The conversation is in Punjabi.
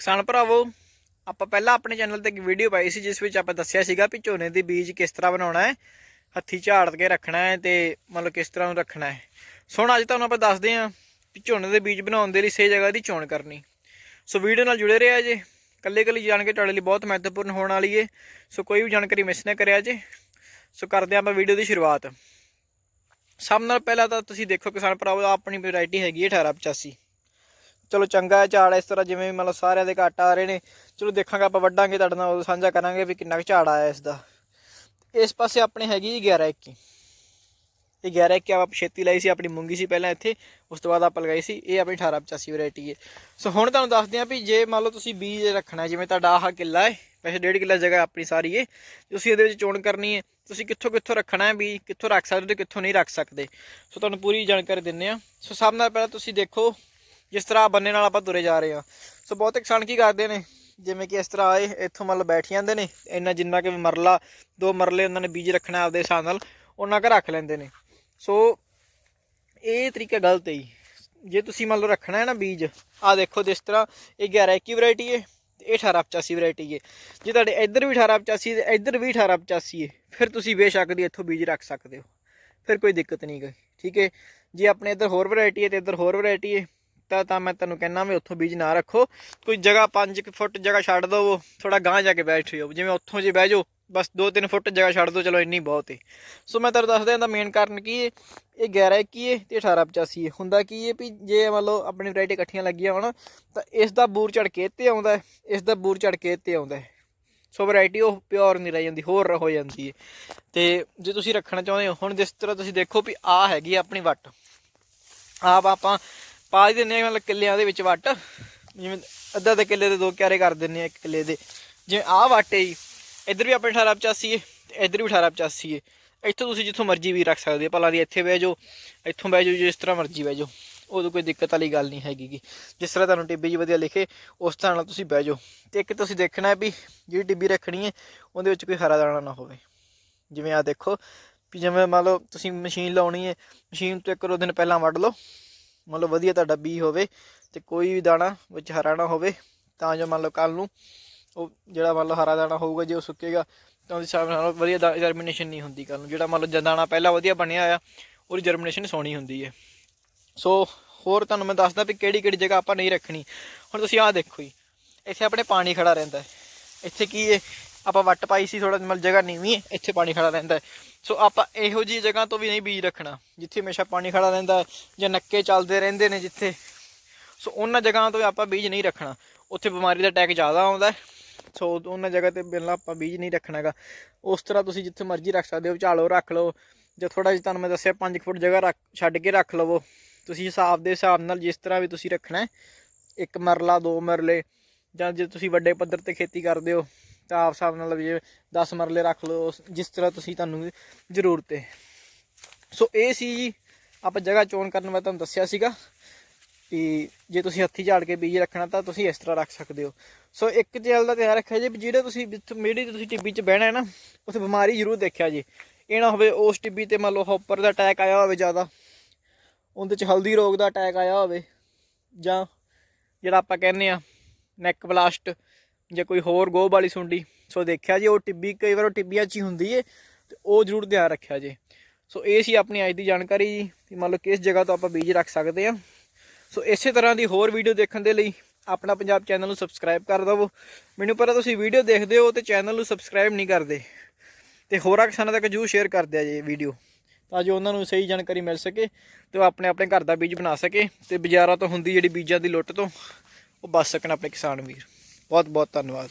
ਕਿਸਾਨ ਭਰਾਵੋ, ਆਪਾਂ ਪਹਿਲਾਂ ਆਪਣੇ ਚੈਨਲ ਤੇ ਇੱਕ ਵੀਡੀਓ ਪਾਈ ਸੀ, ਜਿਸ ਵਿੱਚ ਆਪਾਂ ਦੱਸਿਆ ਸੀਗਾ ਵੀ ਝੋਨੇ ਦੇ ਬੀਜ ਕਿਸ ਤਰ੍ਹਾਂ ਬਣਾਉਣਾ ਹੈ, ਹੱਥੀ ਝਾੜ ਕੇ ਰੱਖਣਾ ਹੈ ਤੇ ਮਤਲਬ ਕਿਸ ਤਰ੍ਹਾਂ ਨੂੰ ਰੱਖਣਾ ਹੈ। ਸੋ ਹੁਣ ਅੱਜ ਤੁਹਾਨੂੰ ਆਪਾਂ ਦੱਸਦੇ ਹਾਂ ਵੀ ਝੋਨੇ ਦੇ ਬੀਜ ਬਣਾਉਣ ਦੇ ਲਈ ਸਹੀ ਜਗ੍ਹਾ ਦੀ ਚੋਣ ਕਰਨੀ। ਸੋ ਵੀਡੀਓ ਨਾਲ ਜੁੜੇ ਰਿਹਾ ਜੇ ਕੱਲੇ ਕੱਲੀ ਜਾਣਕਾਰੀ ਤੁਹਾਡੇ ਲਈ ਬਹੁਤ ਮਹੱਤਵਪੂਰਨ ਹੋਣ ਵਾਲੀ ਏ, ਸੋ ਕੋਈ ਵੀ ਜਾਣਕਾਰੀ ਮਿਸ ਨਾ ਕਰਿਆ ਜੇ, ਸੋ ਕਰਦੇ ਹਾਂ ਆਪਾਂ ਵੀਡੀਓ ਦੀ ਸ਼ੁਰੂਆਤ। ਸਭ ਨਾਲ ਪਹਿਲਾਂ ਤਾਂ ਤੁਸੀਂ ਦੇਖੋ ਕਿਸਾਨ ਭਰਾਵੋ ਆਹ ਆਪਣੀ ਵੈਰਾਈਟੀ ਹੈਗੀ ਹੈ 1885 ਚਲੋ ਚੰਗਾ ਹੈ ਝਾੜ ਇਸ ਤਰ੍ਹਾਂ ਜਿਵੇਂ ਮਤਲਬ ਸਾਰਿਆਂ ਦੇ ਘੱਟ ਆ ਰਹੇ ਨੇ, ਚਲੋ ਦੇਖਾਂਗੇ ਆਪਾਂ ਵੱਢਾਂਗੇ ਤੁਹਾਡੇ ਨਾਲ, ਉਦੋਂ ਸਾਂਝਾ ਕਰਾਂਗੇ ਵੀ ਕਿੰਨਾ ਕੁ ਝਾੜ ਆਇਆ ਇਸ ਦਾ। ਇਸ ਪਾਸੇ ਆਪਣੇ ਹੈਗੀ ਜੀ 11 21 ਇਹ 11 21 ਆਪਾਂ ਛੇਤੀ ਲਈ ਸੀ, ਆਪਣੀ ਮੂੰਗੀ ਸੀ ਪਹਿਲਾਂ ਇੱਥੇ, ਉਸ ਤੋਂ ਬਾਅਦ ਆਪਾਂ ਲਗਾਈ ਸੀ, ਇਹ ਆਪਣੀ 1885 ਵੈਰਾਈਟੀ ਹੈ। ਸੋ ਹੁਣ ਤੁਹਾਨੂੰ ਦੱਸਦੇ ਹਾਂ ਵੀ ਜੇ ਮੰਨ ਲਓ ਤੁਸੀਂ ਬੀਜ ਰੱਖਣਾ, ਜਿਵੇਂ ਤੁਹਾਡਾ ਆਹ ਕਿੱਲਾ ਹੈ, ਵੈਸੇ ਡੇਢ ਕਿੱਲਾ ਜਗ੍ਹਾ ਆਪਣੀ ਸਾਰੀ ਹੈ, ਤੁਸੀਂ ਇਹਦੇ ਵਿੱਚ ਚੋਣ ਕਰਨੀ ਹੈ, ਤੁਸੀਂ ਕਿੱਥੋਂ ਕਿੱਥੋਂ ਰੱਖਣਾ ਹੈ ਬੀਜ ਕਿੱਥੋਂ ਰੱਖ ਸਕਦੇ ਹੋ ਤੇ ਕਿੱਥੋਂ ਨਹੀਂ ਰੱਖ ਸਕਦੇ। ਸੋ ਤੁਹਾਨੂੰ ਪੂਰੀ ਜਾਣਕਾਰੀ ਦਿੰਨੇ ਆ ਸੋ ਸਭ ਨਾਲ ਪਹਿਲਾਂ ਤੁਸੀਂ ਦੇਖੋ ਜਿਸ ਤਰ੍ਹਾਂ ਬੰਨੇ ਨਾਲ ਆਪਾਂ ਤੁਰੇ ਜਾ ਰਹੇ ਹਾਂ। ਸੋ ਬਹੁਤ ਕਿਸਾਨ ਕੀ ਕਰਦੇ ਨੇ। ਜਿਵੇਂ ਕਿ ਇਸ ਤਰ੍ਹਾਂ ਆਏ ਇੱਥੋਂ ਮਤਲਬ ਬੈਠ ਜਾਂਦੇ ਨੇ। ਇੰਨਾ ਜਿੰਨਾ ਕਿ ਮਰਲਾ, ਦੋ ਮਰਲੇ ਉਹਨਾਂ ਨੇ ਬੀਜ ਰੱਖਣਾ ਆਪਦੇ ਹਿਸਾਬ ਨਾਲ, ਉਹਨਾਂ ਕੁ ਰੱਖ ਲੈਂਦੇ ਨੇ। ਸੋ ਇਹ ਤਰੀਕਾ ਗਲਤ ਹੈ ਜੇ। ਤੁਸੀਂ ਮੰਨ ਲਓ ਰੱਖਣਾ ਹੈ ਨਾ ਬੀਜ ਆ ਦੇਖੋ ਜਿਸ ਤਰ੍ਹਾਂ ਇਹ 11 21 ਵੈਰਾਈਟੀ ਹੈ ਤੇ ਇਹ 1885 ਵੈਰਾਈਟੀ ਹੈ। ਜੇ ਤੁਹਾਡੇ ਇੱਧਰ ਵੀ 1885 ਤੇ ਇੱਧਰ ਵੀ 1885 ਹੈ, ਫਿਰ ਤੁਸੀਂ ਬੇਸ਼ੱਕ ਦੀ ਇੱਥੋਂ ਬੀਜ ਰੱਖ ਸਕਦੇ ਹੋ। ਫਿਰ ਕੋਈ ਦਿੱਕਤ ਨਹੀਂ ਗਈ ਠੀਕ ਹੈ? ਜੇ ਆਪਣੇ ਇੱਧਰ ਹੋਰ ਵੈਰਾਈਟੀ ਹੈ ਤੇ ਇੱਧਰ ਹੋਰ ਵੈਰਾਈਟੀ ਹੈ ਤਾਂ ਤਾਂ ਮੈਂ ਤੁਹਾਨੂੰ ਕਹਿੰਦਾ ਵੀ ਉੱਥੋਂ ਬੀਜ ਨਾ ਰੱਖੋ। ਕੋਈ ਜਗ੍ਹਾ 5 ਫੁੱਟ ਜਗ੍ਹਾ ਛੱਡ ਦਿਓ ਥੋੜਾ ਗਾਂਹ ਜਾ ਕੇ ਬੈਠ ਜਾਓ ਜਿਵੇਂ ਉੱਥੋਂ ਜੇ ਬਹਿ ਜਾਓ, ਬਸ 2-3 ਫੁੱਟ ਜਗ੍ਹਾ ਛੱਡ ਦਿਓ ਚਲੋ ਇੰਨੀ ਬਹੁਤ ਹੈ ਸੋ ਮੈਂ ਤੁਹਾਨੂੰ ਦੱਸਦਾ ਇਹਦਾ ਮੇਨ ਕਾਰਨ ਕੀ ਹੈ ਇਹ 11 21 ਹੈ ਤੇ 1885 ਹੈ ਹੁੰਦਾ ਕੀ ਹੈ ਵੀ ਜੇ ਮੰਨ ਲਓ ਆਪਣੀ ਵੈਰਾਈਟੀ ਇਕੱਠੀਆਂ ਲੱਗੀਆਂ ਹੋਣ, ਤਾਂ ਇਸ ਦਾ ਬੂਰ ਝੜ ਕੇ ਤੇ ਆਉਂਦਾ ਹੈ, ਇਸ ਦਾ ਬੂਰ ਝੜ ਕੇ ਤੇ ਆਉਂਦਾ ਸੋ ਵੈਰਾਈਟੀ ਉਹ ਪਿਓਰ ਨਹੀਂ ਰਹਿ ਜਾਂਦੀ, ਹੋਰ ਹੋ ਜਾਂਦੀ ਹੈ ਤੇ ਜੇ ਤੁਸੀਂ ਰੱਖਣਾ ਚਾਹੁੰਦੇ ਹੋ, ਹੁਣ ਜਿਸ ਤਰ੍ਹਾਂ ਤੁਸੀਂ ਦੇਖੋ ਵੀ ਆ ਹੈਗੀ ਆਪਣੀ ਵੱਟ। ਆਪ ਆਪਾਂ ਪਾ ਹੀ ਦਿੰਨੇ ਆ ਮਤਲਬ ਕਿੱਲਿਆਂ ਦੇ ਵਿੱਚ ਵੱਟ। ਜਿਵੇਂ ਅੱਧਾ ਦੇ ਕਿੱਲੇ ਦੇ ਦੋ ਕਿਆਰੇ ਕਰ ਦਿੰਨੇ ਆ ਇੱਕ ਕਿੱਲੇ ਦੇ। ਜਿਵੇਂ ਆਹ ਵੱਟ ਹੈ ਜੀ, ਇੱਧਰ ਵੀ ਆਪਣੇ 1885 ਹੈ, ਤੇ ਇੱਧਰ ਵੀ 1885 ਹੈ। ਇੱਥੋਂ ਤੁਸੀਂ ਜਿੱਥੋਂ ਮਰਜ਼ੀ ਵੀ ਰੱਖ ਸਕਦੇ ਹੋ, ਭਲਾ ਦੀ ਇੱਥੇ ਬਹਿ ਜਾਓ, ਇੱਥੋਂ ਬਹਿ ਜਾਓ, ਜਿਸ ਤਰ੍ਹਾਂ ਮਰਜ਼ੀ ਬਹਿ ਜਾਓ। ਉਦੋਂ ਕੋਈ ਦਿੱਕਤ ਵਾਲੀ ਗੱਲ ਨਹੀਂ ਹੈਗੀ ਗੀ। ਜਿਸ ਤਰ੍ਹਾਂ ਤੁਹਾਨੂੰ ਟਿੱਬੀ ਜੀ ਵਧੀਆ ਲਿਖੇ, ਉਸ ਤਰ੍ਹਾਂ ਨਾਲ ਤੁਸੀਂ ਬਹਿ ਜਾਓ। ਤੇ ਇੱਕ ਤੁਸੀਂ ਦੇਖਣਾ ਹੈ ਵੀ ਜਿਹੜੀ ਟਿੱਬੀ ਰੱਖਣੀ ਹੈ, ਉਹਦੇ ਵਿੱਚ ਕੋਈ ਹਰਾ ਦਾਣਾ ਨਾ ਹੋਵੇ। ਜਿਵੇਂ ਆ ਦੇਖੋ ਵੀ ਜਿਵੇਂ ਮੰਨ ਲਓ ਤੁਸੀਂ ਮਸ਼ੀਨ ਲਾਉਣੀ ਹੈ, ਮਸ਼ੀਨ ਤੋਂ ਇੱਕ ਦੋ ਦਿਨ ਪਹਿਲਾਂ ਵੱਢ ਲਓ। ਮਤਲਬ ਵਧੀਆ ਤੁਹਾਡਾ ਬੀ ਹੋਵੇ ਤੇ ਕੋਈ ਵੀ ਦਾਣਾ ਵਿੱਚ ਹਰਾ ਨਾ ਹੋਵੇ, ਤਾਂ ਜੋ ਮੰਨ ਲਓ ਕੱਲ ਨੂੰ ਉਹ ਜਿਹੜਾ ਮੰਨ ਲਓ ਹਰਾ ਦਾਣਾ ਹੋਊਗਾ, ਜੇ ਉਹ ਸੁੱਕੇਗਾ, ਤਾਂ ਉਹਦੇ ਹਿਸਾਬ ਨਾਲ ਵਧੀਆ ਜਰਮੀਨੇਸ਼ਨ ਨਹੀਂ ਹੁੰਦੀ ਕੱਲ ਨੂੰ। ਜਿਹੜਾ ਮੰਨ ਲਓ ਜਦ ਦਾਣਾ ਪਹਿਲਾਂ ਵਧੀਆ ਬਣਿਆ ਆ, ਉਹਦੀ ਜਰਮੀਨੇਸ਼ਨ ਸੋਹਣੀ ਹੁੰਦੀ ਹੈ। ਸੋ ਹੋਰ ਤੁਹਾਨੂੰ ਮੈਂ ਦੱਸਦਾ ਵੀ ਕਿਹੜੀ ਕਿਹੜੀ ਜਗ੍ਹਾ ਆਪਾਂ ਨਹੀਂ ਰੱਖਣੀ। ਹੁਣ ਤੁਸੀਂ ਆਹ ਦੇਖੋ ਜੀ, ਇੱਥੇ ਆਪਣੇ ਪਾਣੀ ਖੜਾ ਰਹਿੰਦਾ ਇੱਥੇ ਕੀ ਹੈ? ਆਪਾਂ ਵੱਟ ਪਾਈ ਸੀ ਥੋੜਾ ਮਤਲਬ ਜਗ੍ਹਾ ਨੀਵੀਂ ਹੈ, ਇੱਥੇ ਪਾਣੀ ਖੜਾ ਰਹਿੰਦਾ ਹੈ। ਸੋ ਆਪਾਂ ਇਹੋ ਜਿਹੀ ਜਗ੍ਹਾ ਤੋਂ ਵੀ ਨਹੀਂ ਬੀਜ ਰੱਖਣਾ, ਜਿੱਥੇ ਹਮੇਸ਼ਾ ਪਾਣੀ ਖੜਾ ਰਹਿੰਦਾ ਹੈ, ਜਾਂ ਨੱਕੇ ਚੱਲਦੇ ਰਹਿੰਦੇ ਨੇ ਜਿੱਥੇ। ਸੋ ਉਹਨਾਂ ਜਗ੍ਹਾ ਤੋਂ ਆਪਾਂ ਬੀਜ ਨਹੀਂ ਰੱਖਣਾ। ਉੱਥੇ ਬਿਮਾਰੀ ਦਾ ਅਟੈਕ ਜ਼ਿਆਦਾ ਆਉਂਦਾ ਸੋ ਉਹਨਾਂ ਜਗ੍ਹਾ ਤੇ ਬਿਨਾਂ ਆਪਾਂ ਬੀਜ ਨਹੀਂ ਰੱਖਣਾਗਾ। ਉਸ ਤਰ੍ਹਾਂ ਤੁਸੀਂ ਜਿੱਥੇ ਮਰਜ਼ੀ ਰੱਖ ਸਕਦੇ ਹੋ ਝਾਲੋ ਰੱਖ ਲਓ, ਜਾਂ ਥੋੜਾ ਜਿਹਾ ਤੁਹਾਨੂੰ ਮੈਂ ਦੱਸਿਆ 5 ਫੁੱਟ ਜਗ੍ਹਾ ਰੱਖ, ਛੱਡ ਕੇ ਰੱਖ ਲਵੋ। ਤੁਸੀਂ ਹਿਸਾਬ ਦੇ ਹਿਸਾਬ ਨਾਲ ਜਿਸ ਤਰ੍ਹਾਂ ਵੀ ਤੁਸੀਂ ਰੱਖਣਾ ਹੈ, ਇੱਕ ਮਰਲਾ, ਦੋ ਮਰਲੇ, ਜਾਂ ਜੇ ਤੁਸੀਂ ਵੱਡੇ ਪੱਧਰ ਤੇ ਖੇਤੀ ਕਰਦੇ ਹੋ ਤਾਂ ਆਪ ਹਿਸਾਬ ਨਾਲ ਵੀ ਜੇ 10 ਮਰਲੇ ਰੱਖ ਲਓ ਜਿਸ ਤਰ੍ਹਾਂ ਤੁਸੀਂ ਤੁਹਾਨੂੰ ਜ਼ਰੂਰਤ ਹੈ। ਸੋ ਇਹ ਸੀ ਜੀ, ਆਪਾਂ ਜਗ੍ਹਾ ਚੋਣ ਕਰਨ ਮੈਂ ਤੁਹਾਨੂੰ ਦੱਸਿਆ ਸੀਗਾ ਕਿ ਜੇ ਤੁਸੀਂ ਹੱਥੀ ਝਾੜ ਕੇ ਬੀਜ ਰੱਖਣਾ ਤਾਂ ਤੁਸੀਂ ਇਸ ਤਰ੍ਹਾਂ ਰੱਖ ਸਕਦੇ ਹੋ। ਸੋ ਇੱਕ ਚੀਜ਼ ਦਾ ਧਿਆਨ ਰੱਖਿਆ ਜੇ ਵੀ ਜਿਹੜੇ ਤੁਸੀਂ ਜਿੱਥੇ ਮੇੜੀ ਤੁਸੀਂ ਟਿੱਬੀ 'ਚ ਬਹਿਣਾ ਹੈ ਨਾ, ਉੱਥੇ ਬਿਮਾਰੀ ਜ਼ਰੂਰ ਦੇਖਿਆ ਜੀ। ਇਹ ਨਾ ਹੋਵੇ ਉਸ ਟਿੱਬੀ ਤੇ ਮੰਨ ਲਓ ਹੌਪਰ ਦਾ ਅਟੈਕ ਆਇਆ ਹੋਵੇ ਜ਼ਿਆਦਾ, ਉਹਦੇ 'ਚ ਹਲਦੀ ਰੋਗ ਦਾ ਅਟੈਕ ਆਇਆ ਹੋਵੇ, ਜਾਂ ਜਿਹੜਾ ਆਪਾਂ ਕਹਿੰਦੇ ਆ ਨੈਕ ਬਲਾਸਟ ਜਾਂ ਕੋਈ ਹੋਰ ਗੋਹ ਵਾਲੀ ਸੁੰਡੀ। ਸੋ ਦੇਖਿਆ ਜੀ ਉਹ ਟਿੱਬੀ, ਕਈ ਵਾਰ ਉਹ ਟਿੱਬੀਆਂ 'ਚ ਹੀ ਹੁੰਦੀ ਏ, ਤੇ ਉਹ ਜ਼ਰੂਰ ਧਿਆਨ ਰੱਖਿਆ ਜੇ। ਸੋ ਇਹ ਸੀ ਆਪਣੀ ਅੱਜ ਦੀ ਜਾਣਕਾਰੀ ਜੀ ਕਿ ਮੰਨ ਲਓ ਕਿਸ ਜਗ੍ਹਾ ਤੋਂ ਆਪਾਂ ਬੀਜ ਰੱਖ ਸਕਦੇ ਆ। ਸੋ ਇਸੇ ਤਰ੍ਹਾਂ ਦੀ ਹੋਰ ਵੀਡੀਓ ਦੇਖਣ ਦੇ ਲਈ ਆਪਣਾ ਪੰਜਾਬ ਚੈਨਲ ਨੂੰ ਸਬਸਕ੍ਰਾਈਬ ਕਰ ਦਿਵੋ। ਮੈਨੂੰ ਪਤਾ ਤੁਸੀਂ ਵੀਡੀਓ ਦੇਖਦੇ ਹੋ ਤੇ ਚੈਨਲ ਨੂੰ ਸਬਸਕ੍ਰਾਈਬ ਨਹੀਂ ਕਰਦੇ। ਤੇ ਹੋਰਾਂ ਕਿਸਾਨਾਂ ਤੱਕ ਜੂ ਸ਼ੇਅਰ ਕਰ ਦਿਆ ਜੇ ਵੀਡੀਓ, ਤਾਂ ਜੋ ਉਹਨਾਂ ਨੂੰ ਸਹੀ ਜਾਣਕਾਰੀ ਮਿਲ ਸਕੇ ਤੇ ਉਹ ਆਪਣੇ ਆਪਣੇ ਘਰ ਦਾ ਬੀਜ ਬਣਾ ਸਕੇ ਤੇ ਬਾਜ਼ਾਰਾਂ ਤੋਂ ਹੁੰਦੀ ਜਿਹੜੀ ਬੀਜਾਂ ਦੀ ਲੁੱਟ ਤੋਂ ਉਹ ਬਚ ਸਕਣ ਆਪਣੇ ਕਿਸਾਨ ਵੀਰ। ਬਹੁਤ ਬਹੁਤ ਧੰਨਵਾਦ।